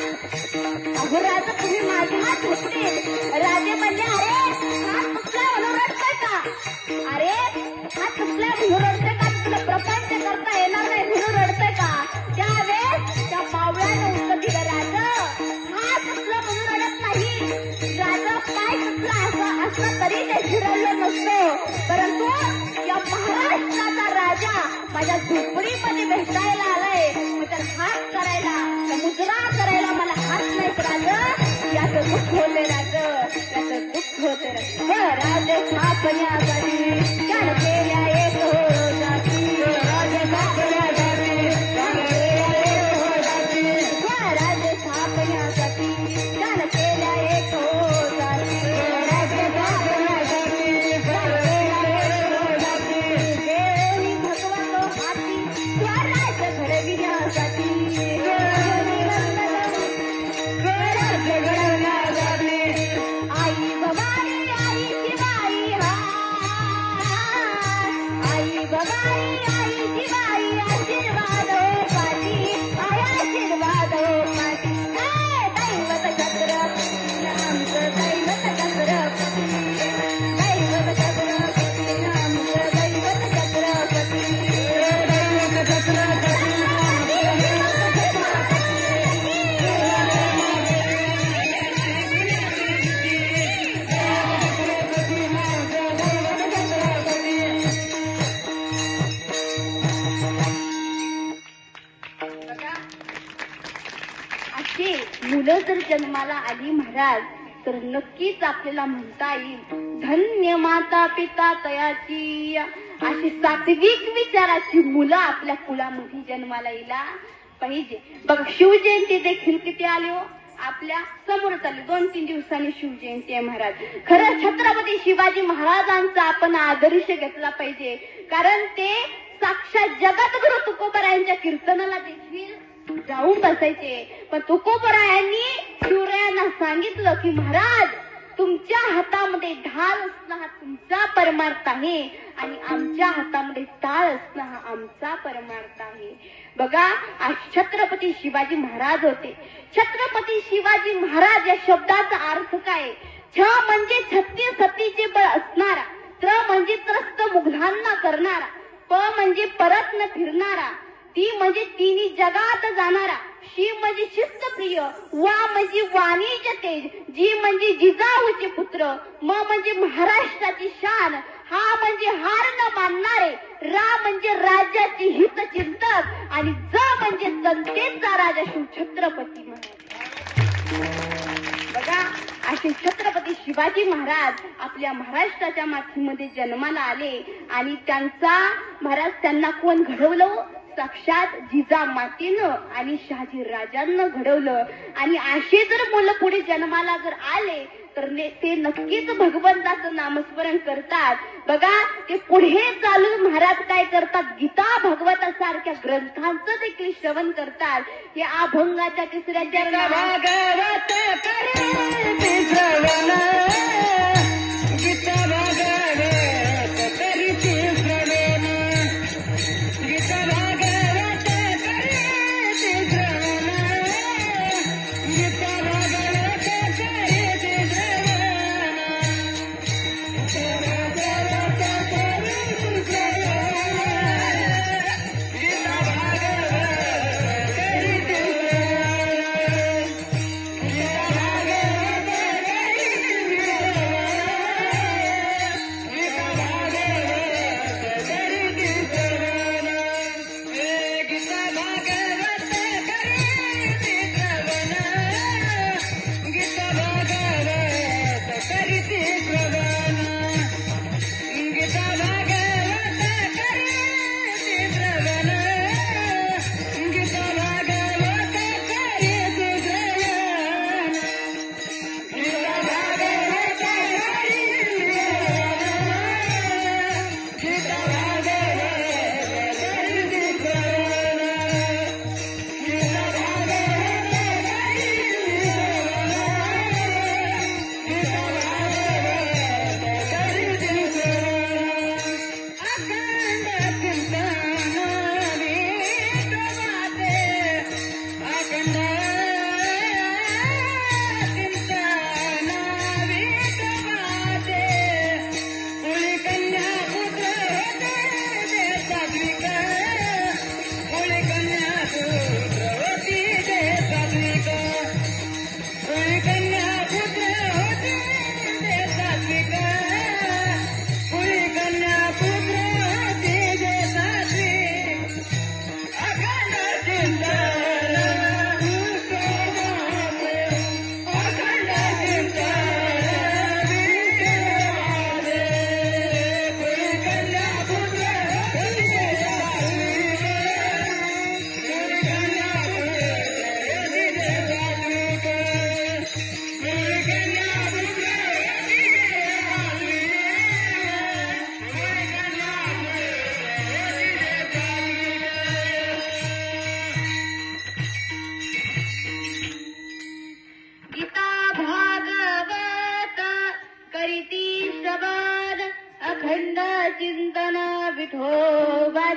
अहो राजा तुम्ही माझी राजे म्हणले अरे हा चुकला म्हणून रडतोय का अरे हा चुकला म्हणून रडतोय दुःख होते राज असे मुलं जर जन्माला आली महाराज तर नक्कीच आपल्याला म्हणता येईल धन्य माता पिता तयाची. अशी सात्विक विचाराची मुलं आपल्या कुलामध्ये जन्माला येला पाहिजे. बघ शिवजयंती देखील किती आली हो? आपल्यासमोर चालली. दोन तीन दिवसांनी शिवजयंती आहे महाराज. खरं छत्रपती शिवाजी महाराजांचा आपण आदर्श घेतला पाहिजे. कारण ते साक्षात जगद्गुरु तुकोबरायांच्या कीर्तनाला देखील जाऊन बसायचे. पण तुकोबरायांनी शिवरायांना सांगितलं की महाराज तुमच्या हातामध्ये ढाल असणं हा तुमचा परमार्थ आहे आणि आमच्या हातामध्ये टाळ असणं हा आमचा परमार्थ आहे. बघा आज छत्रपती शिवाजी महाराज होते. छत्रपती शिवाजी महाराज या शब्दाचा अर्थ काय? छ म्हणजे छत्तीस सतीचे बळ असणारा त्र म्हणजे त्रस्त मुघलांना करणारा. प म्हणजे परत न फिरणारा ती म्हणजे तिन्ही जगात जाणारा. शी म्हणजे शिस्तप्रिय वा म्हणजे वाणीचे तेज जी म्हणजे जिजाऊचे पुत्र म म्हणजे महाराष्ट्राची शान हा म्हणजे हार न मानणारे रा म्हणजे राज्याची हित चिंतक आणि ज म्हणजे जनतेचा राजा शिव छत्रपती महाराज असे छत्रपती शिवाजी महाराज आपल्या महाराष्ट्राच्या मातीमध्ये जन्माला आले आणि त्यांचा महाराज त्यांना कोण घडवलं? साक्षात जिजा मातेनं आणि शहाजी राजांना घडवलं. आणि असे जर मुलं पुढे जन्माला जर आले तर ते नक्कीच भगवंताचं नामस्मरण करतात. बघा ते पुढे चालून महाराज काय करतात? गीता भगवतासारख्या ग्रंथांचं देखील श्रवण करतात. हे अभंगाच्या तिसऱ्या चरणात